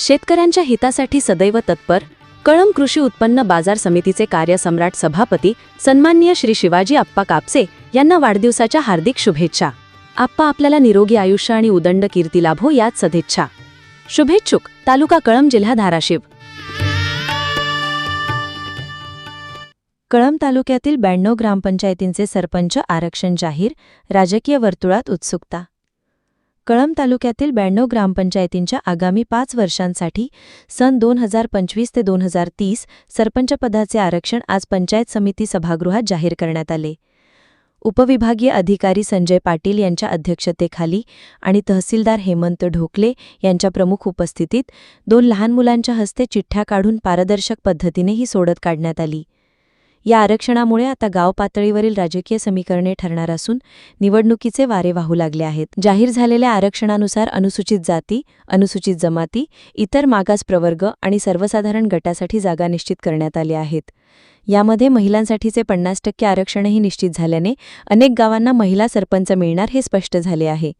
शेतकऱ्यांच्या हितासाठी सदैव तत्पर कळम कृषी उत्पन्न बाजार समितीचे कार्यसम्राट सभापती सन्माननीय श्री शिवाजी आप्पा कापसे यांना वाढदिवसाच्या हार्दिक शुभेच्छा. आप्पा आपल्याला निरोगी आयुष्य आणि उदंड कीर्ती लाभो यात सदिच्छा. शुभेच्छुक तालुका कळम जिल्हा धाराशिव. कळम तालुक्यातील ब्याण्णव ग्रामपंचायतींचे सरपंच आरक्षण जाहीर राजकीय वर्तुळात उत्सुकता. कळम तालुक्यातील ब्याण्णव ग्रामपंचायतींच्या आगामी पाच वर्षांसाठी सन दोन हजार पंचवीस ते दोन हजार तीस सरपंचपदाचे आरक्षण आज पंचायत समिती सभागृहात जाहीर करण्यात आले. उपविभागीय अधिकारी संजय पाटील यांच्या अध्यक्षतेखाली आणि तहसीलदार हेमंत ढोकले यांच्या प्रमुख उपस्थितीत दोन लहान मुलांच्या हस्ते चिठ्ठ्या काढून पारदर्शक पद्धतीने ही सोडत काढण्यात आली. या आरक्षणामुळे आता गाव पातळीवरील राजकीय समीकरणे ठरणार असून निवडणुकीचे वारे वाहू लागले आहेत. जाहीर झालेल्या आरक्षणानुसार अनुसूचित जाती अनुसूचित जमाती इतर मागास प्रवर्ग आणि सर्वसाधारण गटासाठी जागा निश्चित करण्यात आल्या आहेत. यामध्ये महिलांसाठीचे पन्नास टक्के आरक्षणही निश्चित झाल्याने अनेक गावांना महिला सरपंच मिळणार हे स्पष्ट झाले आहे.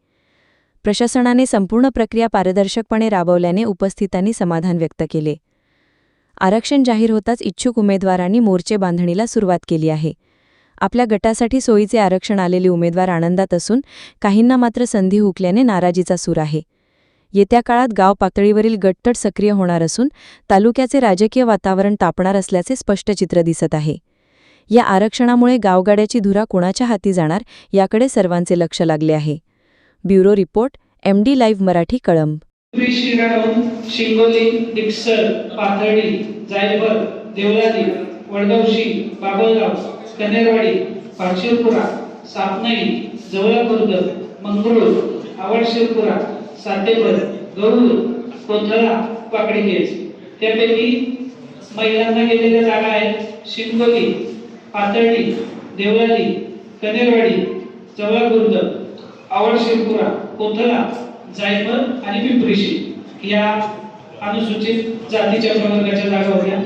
प्रशासनाने संपूर्ण प्रक्रिया पारदर्शकपणे राबवल्याने उपस्थितांनी समाधान व्यक्त केले. आरक्षण जाहीर होताच इच्छुक उमेदवारांनी मोर्चे बांधणीला सुरुवात केली आहे. आपल्या गटासाठी सोयीचे आरक्षण आलेले उमेदवार आनंदात असून काहींना मात्र संधी हुकल्याने नाराजीचा सूर आहे. येत्या काळात गाव पातळीवरील गटतट सक्रिय होणार असून तालुक्याचे राजकीय वातावरण तापणार असल्याचे स्पष्ट चित्र दिसत आहे. या आरक्षणामुळे गावगाड्याची धुरा कोणाच्या हाती जाणार याकडे सर्वांचे लक्ष लागले आहे. Bureau report MD live Marathi Kalamb. Shingoli Diksar Pathardi Jaiphal Deolali वडगावशी Babalgaon कनेरवाडी पारशिरपुरा सापनई जवळ मंगरुळ आवडशिरपुरा सातेवर गरुड कोथळा पाकडीगेज. त्यापैकी महिलांना गेलेल्या जागा आहेत शिंगोली पाथर्डी देवळाली कनेरवाडी जवळ आवडशिरपुरा कोथळा जायफळ आणि पिंपरीशी. या अनुसूचित जातीच्या प्रवर्गाच्या जागा होत्या.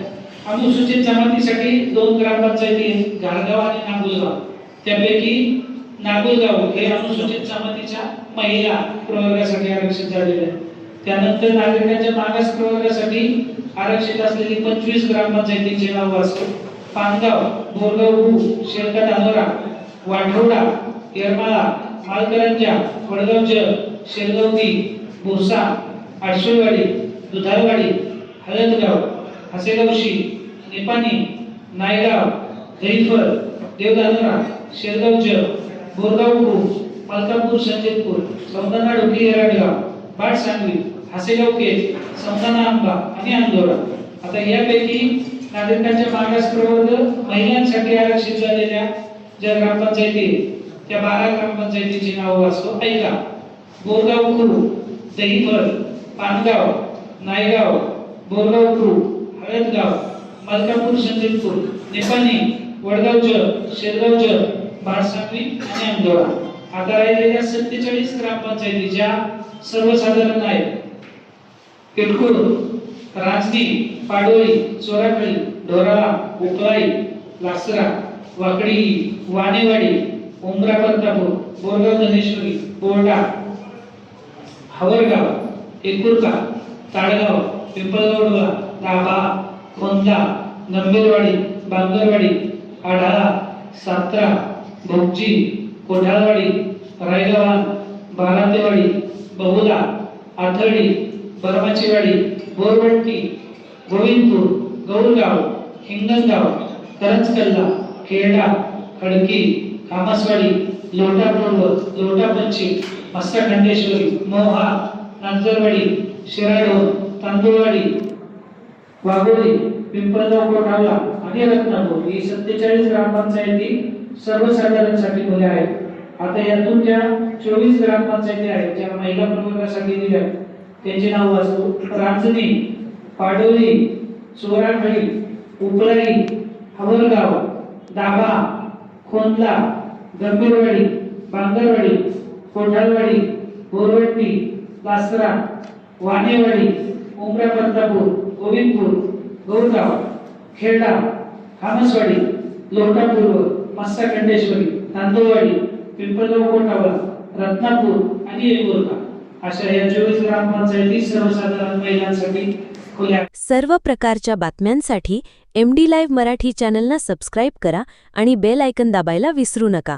अनुसूचित जमातीसाठी दोन ग्रामपंचायती घाळगाव आणि नागुलगाव. त्यापैकी नागुलगाव हे अनुसूचित जमातीच्या महिला प्रवर्गासाठी आरक्षित झालेले आहे त्यानंतर नागरिकांच्या मागास प्रवर्गासाठी आरक्षित असलेली पंचवीस ग्रामपंचायतींचे नाव असते पानगाव बोरगाव हू शेळका धानोरा वाढवडा येरमाळा मालकरंजा वडगावचं शेरगावगी बोरसा आडसुळवाडी दुधारवाडी हळदगाव हसेगावशी निपाणी नायगाव दहिफळ देवधानोरा शेरगावचं बोरगावपूर मलकापूर संजयपूर सौंदाणा डोकी येराडगाव बाट सांगवी हसेगाव केज सौंदाणा आंबा आणि आंदोरा. आता यापैकी नागरिकांच्या मागास प्रवर्ग महिलांसाठी आरक्षित झालेल्या ज्या ग्रामपंचायती त्या बारा ग्रामपंचायतीची नावं वाचतो. ऐका. बोरगाव कुरू दहिफळ पानगाव नायगाव बोरगाव कुरू हळदगाव मलकापूर संजीतपूर निपाणी शेरगाव शेरगावचं भाडसांगवी आणि अंदोळा आता राहिलेल्या सत्तेचाळीस ग्रामपंचायती ज्या सर्वसाधारण आहेत. किरकोळ राजगी पाडोळी चोराखळी ढोराळा उकलाई लासरा वाकडी वाणेवाडी उमरा प्रतापूर बोरगाव धनेश्वरी बोर्डा हवरगाव एकुरका ताडगाव पिंपळगौडवा दाभा खोंदा नंबेरवाडी बांगरवाडी आढाळा सात्रा भोगजी कोढाळवाडी रायगव्हाण बारातेवाडी बहुला आथर्डी बरमाचीवाडी बोरवंटी गोविंदपूर गौरगाव हिंगणगाव करंजकल्ला खेरडा खडकी कामसवाडी लोटापूर्व लोटा पश्चिम मस्ता मोहा नांजरवाडी शिराडोह तांदूळवाडी वाघोली पिंपळगाव कोठावला आणि रत्नापूर ही सत्तेचाळीस ग्रामपंचायती सर्वसाधारणसाठी खुल्या आहेत. आता यातून ज्या चोवीस ग्रामपंचायती आहेत ज्या महिला प्रवर्गासाठी दिल्या आहेत, त्यांची नाव वाचतो. रांजणी पाडोली चोराखळी उपलाई हवरगाव दाभा खोंदला गंभीरवाडी पांगरवाडी कोठालवाडी बोरवट्टी लासरा वाणेवाडी उमरा प्रतापूर गोविंदपूर गौरगाव खेडा खामसवाडी लोटापूर्व मस्साखंडेश्वरी नांदोवाडी तांदूळवाडी पिंपळगाव कोटावळा रत्नापूर आणि येऊरगा अशा या चोवीस ग्रामपंचायती सर्वसाधारण महिलांसाठी खुल्या सर्व प्रकारच्या बातम्यांसाठी एम डी लाईव्ह मराठी चॅनलला सबस्क्राईब करा आणि बेल आयकन दाबायला विसरू नका.